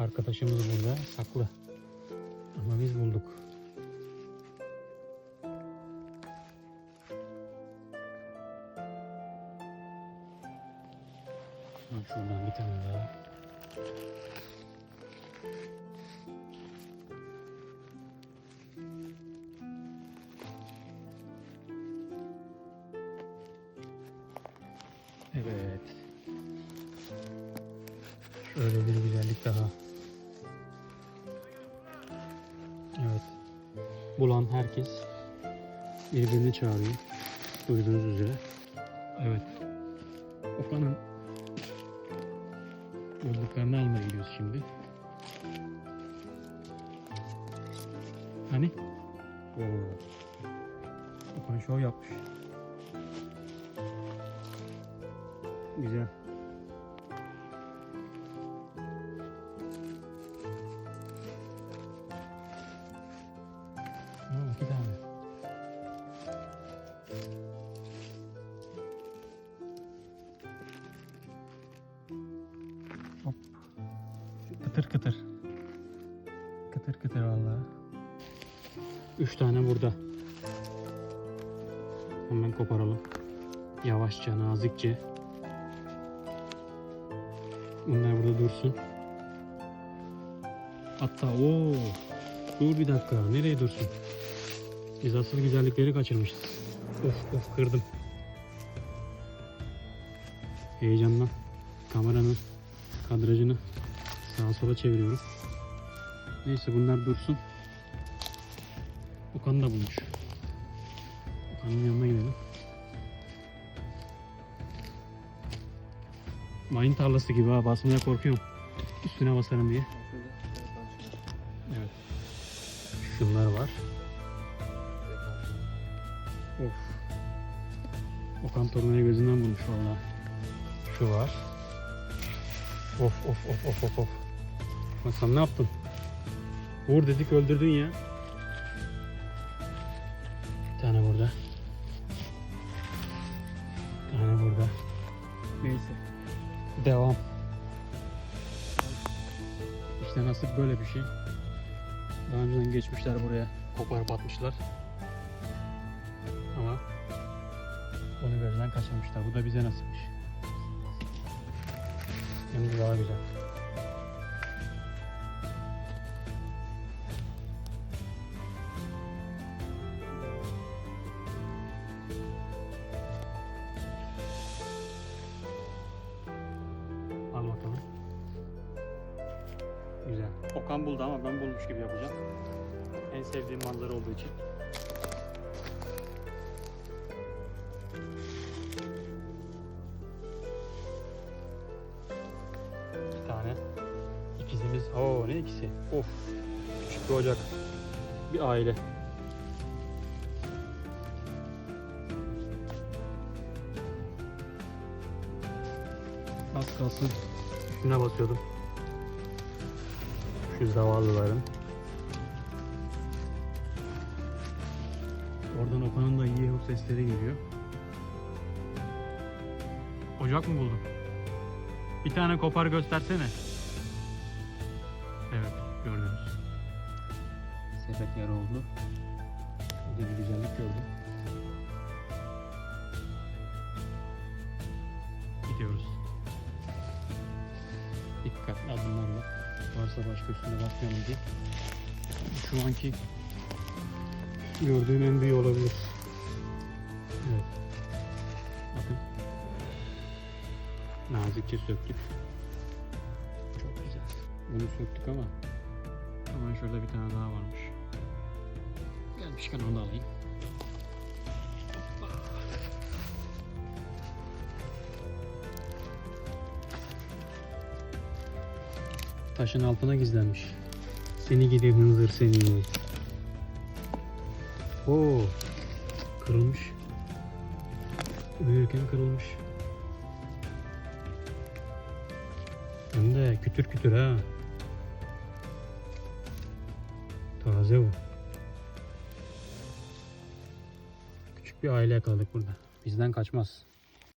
Arkadaşımız burada saklı. Ama biz bulduk. Ha, Şuradan bir tane daha. Evet. Şöyle bir güzellik daha. Bulan herkes birbirini çağırıyor. Duyduğunuz üzere. Evet. Okan'ın bulduklarını almaya gidiyoruz şimdi. Hani? Oo. Okan şov yapmış. Güzel. Kıtır kıtır. Kıtır kıtır vallahi. Üç tane burada. Hemen koparalım. Yavaşça, nazikçe. Bunlar burada dursun. Hatta o dur bir dakika nereye dursun? Biz asıl güzellikleri kaçırmışız. Of of kırdım. Heyecandan kameranın kadrajını sağa sola çeviriyorum. Neyse bunlar dursun. Okan da bulmuş. Okan'ın yanına gidelim. Mayın tarlası gibi ha basmaya korkuyorum. Üstüne basarım diye. Evet. Şunlar var. Of. Okan tornayı gözünden bulmuş valla. Şu var. Of of of of of of. Lan sen ne yaptın? Vur dedik öldürdün ya. Bir tane burada. Bir tane burada. Neyse. Devam. İşte nasip böyle bir şey. Daha önceden geçmişler buraya. Koparıp atmışlar. Ama onu gözden kaçırmışlar. Bu da bize nasipmiş. Şimdi daha güzel. Al bakalım. Güzel. Okan buldu ama ben bulmuş gibi yapacağım. En sevdiğim manzara olduğu için. Oo ne ikisi? Of. Küçük bir ocak. Bir aile. Az kalsın üstüne basıyordum. Şu zavallıların. Oradan Okan'ın da iyi yok sesleri geliyor. Ocak mı buldun? Bir tane kopar göstersene. Evet gördünüz. Sepet yarı oldu. Burada bir güzellik gördüm. Gidiyoruz. Dikkatli adımlarla. Varsa başka üstüne basmayalım diye. Şu anki gördüğüm en büyüğü olabilir. Evet. Bakın. Nazikçe söktük. Bunu söktük ama hemen şöyle bir tane daha varmış. Gelmişken onu da alayım. Taşın altına gizlenmiş. Seni gidi hınzır seni. Oo. Kırılmış. Uyurken kırılmış. Hem de kütür kütür ha. Taze bu. Küçük bir aile yakaladık burada. Bizden kaçmaz.